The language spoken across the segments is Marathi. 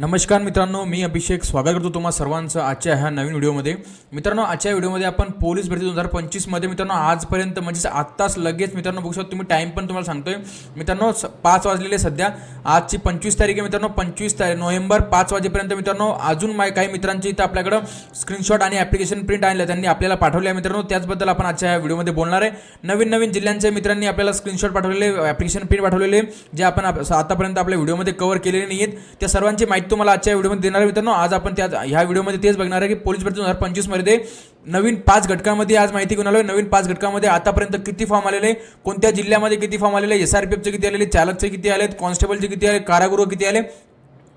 नमस्कार मित्रांनो मी अभिषेक. स्वागत करतो तुम्हा सर्वांचं आजच्या ह्या नवीन व्हिडिओमध्ये. मित्रांनो आजच्या व्हिडिओमध्ये आपण पोलीस भरती दोन हजार पंचवीसमध्ये मित्रांनो आजपर्यंत म्हणजेच आत्ताच लगेच मित्रांनो बघू शकतो तुम्ही टाईम पण तुम्हाला सांगतोय. मित्रांनो पाच वाजलेले सध्या. आजची पंचवीस तारीख आहे मित्रांनो पंचवीस तारीख नोव्हेंबर पाच वाजेपर्यंत मित्रांनो अजून माय काही मित्रांची इथं आपल्याकडं स्क्रीनशॉट आणि ॲप्लिकेशन प्रिंट आणलं त्यांनी आपल्याला पाठवले आहे मित्रांनो. त्याचबद्दल आपण आजच्या ह्या व्हिडिओमध्ये बोलणार आहे. नवीन नवीन जिल्ह्यांच्या मित्रांनी आपल्याला स्क्रीनशॉट पाठवलेले ॲप्लिकेशन प्रिंट पाठवलेले जे आपण आतापर्यंत आपल्या व्हिडिओमध्ये कव्हर केलेले नाही आहेत त्या सर्वांची माहिती तुम्हाला आजच्या व्हिडिओमध्ये देणार आहे मित्रांनो. आज आपण त्या ह्या व्हिडिओमध्ये तेच बघणार आहे की पोलीस भरती दोन हजार पंचवीसमध्ये नवीन पाच घटकामध्ये आज माहिती घेऊन आलोय नवीन पाच घटकामध्ये आतापर्यंत किती फॉर्म आलेले कोणत्या जिल्ह्यामध्ये किती फॉर्म आलेले एस आर पी एफचे किती आलेले चालकचे किती आलेत? कॉन्स्टेबलचे किती आले कारागृह किती आले?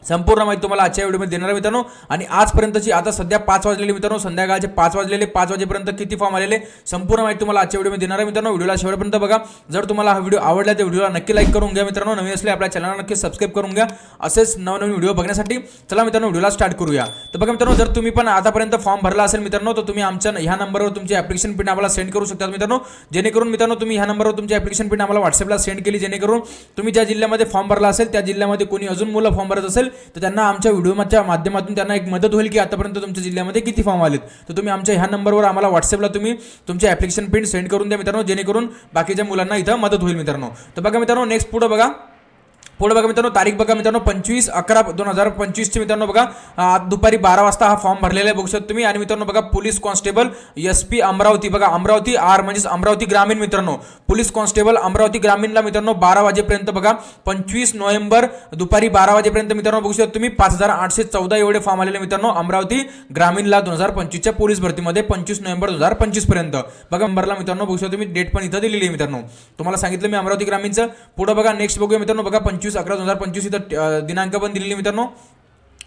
संपूर्ण माहिती तुम्हाला आजच्या व्हिडिओमध्ये देणार आहे मित्रांनो. आणि आजपर्यंतची आता सध्या पाच वाजलेले मित्रांनो संध्याकाळचे पाच वाजलेले पाच वाजेपर्यंत किती फॉर्म आलेले संपूर्ण माहिती तुम्हाला आजच्या व्हिडिओमध्ये देणार आहे मित्रांनो. व्हिडिओला शेवटपर्यंत बघा. जर तुम्हाला हा व्हिडिओ आवडला तर व्हिडिओला नक्की लाईक करून घ्या मित्रांनो. नवीन असले आपल्या चॅनलला नक्की सबस्क्राईब करून घ्या. असेच नवनवीन व्हिडिओ बघण्यासाठी चला मित्रांनो व्हिडिओला स्टार्ट करूया. तर बघा मित्रांनो जर तुम्ही पण आतापर्यंत फॉर्म भरला असेल मित्रांनो तर तुम्ही आमच्या ह्या नंबरवर तुमची ॲप्लिकेशन पिन आम्हाला सेंड करू शकता मित्रांनो. जेणेकरून मित्रांनो तुम्ही ह्या नंबरवर तुमची ॲप्लिकेशन पिन आम्हाला व्हॉट्सअपला सेंड केली जेणेकरून तुम्ही ज्या जिल्ह्यामध्ये फॉर्म भरला असेल त्या जिल्ह्यामध्ये कोणी अजून मुलं फॉर्म भरत असेल तर त्यांना आमच्या व्हिडिओच्या माध्यमातून त्यांना एक मदत होईल की आतापर्यंत तुमच्या जिल्ह्यामध्ये किती फॉर्म आलेत. तर तुम्ही आमच्या ह्या नंबरवर आम्हाला व्हॉट्सअपला तुम्ही तुमचे ॲप्लिकेशन प्रिंट सेंड करून द्या मित्रांनो जेणेकरून बाकीच्या मुलांना इथं मदत होईल मित्रांनो. तर बघा मित्रांनो नेक्स्ट पुढं बघा. पुढे बघा मित्रांनो तारीख बघा मित्रांनो पंचवीस अकरा दोन हजार पंचवीसचे मित्रांनो बघा आज दुपारी बारा वाजता हा फॉर्म भरलेला आहे बघू शकता तुम्ही. आणि मित्रांनो बघा police constable S P Amravati बघा अमरावती आर म्हणजेच अमरावती ग्रामीण मित्रांनो. पोलीस कॉन्स्टेबल अमरावती ग्रामीणला मित्रांनो बारा वाजेपर्यंत बघा पंचवीस नोव्हेंबर दुपारी बारा वाजेपर्यंत मित्रांनो बघू शकता तुम्ही पाच हजार आठशे चौदा एवढे फॉर्म आलेले मित्रांनो अमरावती ग्रामीणला दोन हजार पंचवीसच्या पोलीस भरतीमध्ये पंचवीस नोव्हेंबर दोन हजार पंचवीसपर्यंत बघा नंबरला मित्रांनो बघू शकता तुम्ही डेट पण इथं दिलेली आहे मित्रांनो. तुम्हाला सांगितलं मी अमरावती ग्रामीणचं. पुढे बघा नेक्स्ट बघूया मित्रांनो बघा पंचवीस अकरा दोन हजार पंचवीस इथं दिनांक पण दिलेली मित्रांनो.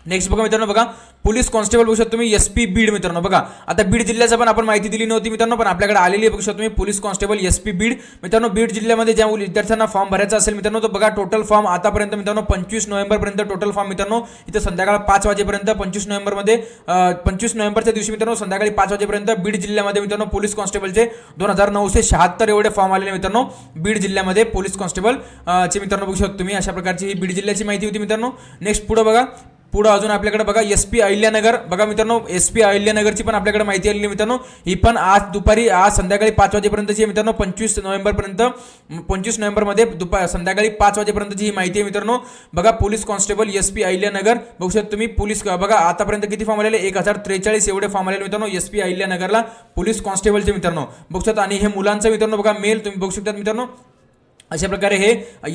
नेक्स्ट बघा मित्रांनो बघा. पोलीस कॉन्स्टेबल बघू शकतो तुम्ही एस पी बीड मित्रांनो बघा. आता बीड जिल्ह्याचं पण आपण माहिती दिली नव्हती मित्रांनो पण आपल्याकडे आलेली बघू शकतो तुम्ही. Police constable S P Beed मित्रांनो बीड जिल्ह्यामध्ये ज्या विद्यार्थ्यांना फॉर्म भरायचा असेल मित्रांनो तो बघा टोटल फॉर्म आतापर्यंत मित्रांनो पंचवीस नोव्हेंबरपर्यंत टोटल फॉर्म मित्रांनो. इथं संध्याकाळ पाच वाजेपर्यंत पंचवीस नोव्हेंबरमध्ये पंचवीस नोव्हेंबरच्या दिवशी मित्रांनो संध्याकाळी पाच वाजेपर्यंत बीड जिल्ह्यामध्ये मित्रांनो पोलीस कॉन्स्टेबलचे दोन हजार नऊशे शहात्तर एवढे फॉर्म आलेले मित्रांनो. बीड जिल्ह्यामध्ये पोलीस कॉन्स्टेबल चे मित्रांनो बघू शकतो तुम्ही. अशा प्रकारची ही बीड जिल्ह्याची माहिती होती मित्रांनो. नेक्स्ट पुढे बघा. पुढं अजून आपल्याकडे बघा एस पी अहिल्यानगर. बघा मित्रांनो एस पी अहिल्यानगरची पण आपल्याकडे माहिती आलेली मित्रांनो. ही पण आज दुपारी आज संध्याकाळी पाच वाजेपर्यंतची आहे मित्रांनो पंचवीस नोव्हेंबरपर्यंत पंचवीस नोव्हेंबरमध्ये दुपार संध्याकाळी पाच वाजेपर्यंतची ही माहिती आहे मित्रांनो. बघा police constable S P Ahilyanagar. बघू शकता तुम्ही पोलीस बघा आतापर्यंत किती फॉर्म आलेले? एक हजार त्रेचाळीस एवढे फॉर्म आलेले मित्रांनो एस पी अहिल्यानगरला. पोलीस कॉन्स्टेबलचे मित्रांनो. बघू शकता आणि हे मुलांचं मित्रांनो बघा मेल तुम्ही बघू शकता मित्रांनो. अशा प्रकारे हे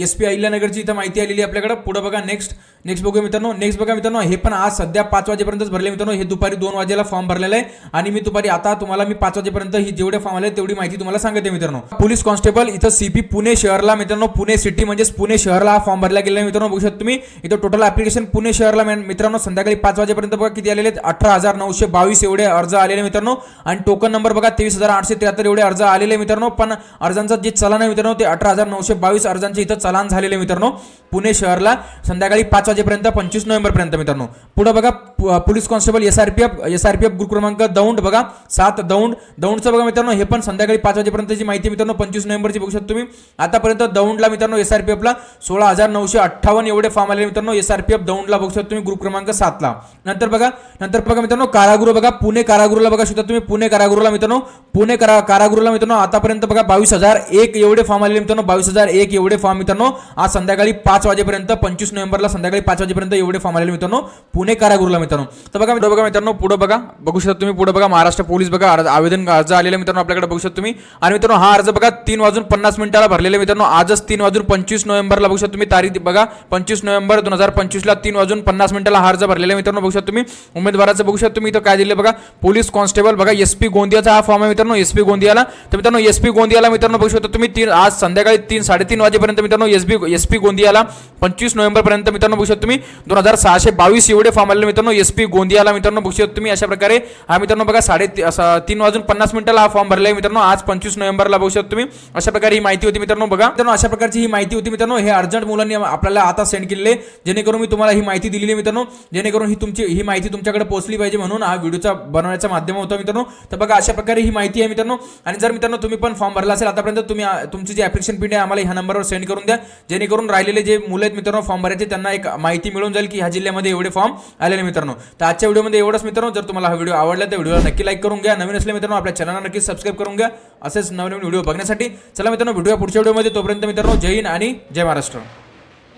एस पी अहिल्यानगरची इथं माहिती आलेली आहे आपल्याकडे. पुढं बघा नेक्स्ट नेक्स्ट बघूया मित्रांनो. नेक्स्ट बघा मित्रांनो हे पण आज सध्या पाच वाजेपर्यंतच भरले मित्रांनो. हे दुपारी दोन वाजेला फॉर्म भरलेला आहे. आणि मी दुपारी आता तुम्हाला मी पाच वाजेपर्यंत ही जेवढे फॉर्म आले तेवढी माहिती तुम्हाला सांगते मित्रांनो. पोलीस कॉन्स्टेबल इथं सीपी पुणे शहरला मित्रांनो पुणे सिटी म्हणजेच पुणे शहरला हा फॉर्म भरला गेला आहे मित्रांनो. बघू शकता तुम्ही इथं टोटल ऍप्लिकेशन पुणे शहरला मित्रांनो संध्याकाळी पाच वाजेपर्यंत बघा किती आलेले अठरा हजार नऊशे बावीस एवढे अर्ज आलेले मित्रांनो. आणि टोकन नंबर बघा तेवीस हजार आठशे त्र्याहत्तर एवढे अर्ज आलेले मित्रांनो. पण अर्जांचा जे चलन आहे मित्रांनो ते अठरा हजार नऊशे बावीस अर्जांचे इथं चलान झालेले मित्रांनो. पुणे शहरला संध्याकाळी पाच वाजेपर्यंत पंचवीस नोव्हेंबरपर्यंत मित्रांनो. पुढे बघा police constable S R P F S R P F group क्रमांक दौंड बघा सात दौंड. दौंडचं बघा मित्रांनो हे पण संध्याकाळी पाच वाजेपर्यंतची माहिती मित्रांनो पंचवीस नोव्हेंबरची बघू शकता तुम्ही. आतापर्यंत दौंडला मित्रांनो एस आर पी एफला सोळा हजार नऊशे अठ्ठावन्न एवढे फॉर्म आले मित्रांनो एस आर पी एफ दौंडला बघू शकता तुम्ही ग्रुप क्रमांक सातला. नंतर बघा नंतर बघा मित्रांनो कारागृह बघा पुणे कारागृहला बघा शकता तुम्ही पुणे कारागृहला मित्रांनो पुणे कारागृहला मित्रांनो आतापर्यंत बघा बावीस हजार एक एवढे फॉर्म आलेले मित्रांनो बावीस हजार एक एवढे फॉर्म मित्रांनो. आज संध्याकाळी पाच वाजेपर्यंत पंचवीस नोव्हेंबरला संध्याकाळी पाच वाजेपर्यंत एवढे फॉर्म आलेले मित्रांनो. पुणे कारागृहला मित्रांनो. तर बघा मित्र बघा मित्रांनो पुढे बघा. बघू शकता तुम्ही पुढे बघा. महाराष्ट्र पोलीस बघा अर्ज आवेदन अर्ज आलेले मित्रांनो आपल्याकडे बघू शकता तुम्ही. आणि मित्रांनो हा अर्ज बघा तीन वाजून पन्नास मिनिटाला भरलेले मित्रांनो. आजच तीन वाजून पंचवीस नोव्हेंबरला बघू शकता तुम्ही तारीख बघा. पंचवीस नोव्हेंबर दोन हजार पंचवीसला तीन वाजून पन्नास मिनिटाला हा अर्ज भरलेला मित्रांनो. बघू शकता तुम्ही. उमेदवाराचं बघू शकता तुम्ही. इथं काय दिले बघा. पोलीस कॉन्स्टेबल बघा एस पी गोंदियाचा हा फॉर्म आहे मित्रांनो एस पी गोंदियाला. तर मित्रांनो एस पी गोंदियाला मित्रांनो बघू शकता तुम्ही. तीन आज संध्याकाळी तीन साडेतीन वाजेपर्यंत मित्रांनो एस बी एस पी गोंदियाला पंचवीस नोव्हेंबरपर्यंत मित्रांनो बघू शकता तुम्ही. दोन हजार सहाशे बावीस एवढे फॉर्म आलेले मित्रांनो एस पी गोंदियाला मित्रांनो बघू शकता तुम्ही अशा प्रकारे. हा मित्रांनो बघा साडे तीन वाजून पन्नास मिनिटाला हा फॉर्म भरला आहे मित्रांनो. आज पंचवीस नोव्हेंबरला बघू शकता तुम्ही. अशा प्रकारे ही माहिती होती मित्रांनो बघा. मित्रांनो अशा प्रकारची ही माहिती होती मित्रांनो. हे अर्जंट मुलांनी आपल्याला आता सेंड केलेले. जेणेकरून मी तुम्हाला ही माहिती दिलेली मित्रांनो. जेणेकरून ही तुमची ही माहिती तुमच्याकडे पोहोचली पाहिजे म्हणून हा व्हिडिओचा बनवण्याचा माध्यम होता मित्रांनो. तर बघा अशा प्रकारे ही माहिती आहे मित्रांनो. आणि जर मित्रांनो तुम्ही पण फॉर्म भरला असेल आतापर्यंत तुम्ही तुमची जी ऍप्लिकेशन प्रिंट आहे आम्हाला ह्या नंबरवर सेंड करून द्या. जेणेकरून राहिलेले जे मुलं आहेत मित्रांनो फॉर्म भरायचे त्यांना एक माहिती मिळून जाईल की ह्या जिल्ह्यामध्ये एवढे फॉर्म आलेले मित्रांनो. तर आजच्या व्हिडिओमध्ये एवढंच मित्रांनो. जर तुम्हाला हा व्हिडिओ आवडला तर व्हिडिओला नक्की लाईक करून घ्या. नवीन असले मित्रांनो आपल्या चॅनलला नक्की सबस्क्राईब करून घ्या. असेच नवीन व्हिडिओ बघण्यासाठी. चला मित्रांनो व्हिडिओ पुढच्या व्हिडिओमध्ये. तोपर्यंत मित्रांनो जय हिंद आणि जय महाराष्ट्र.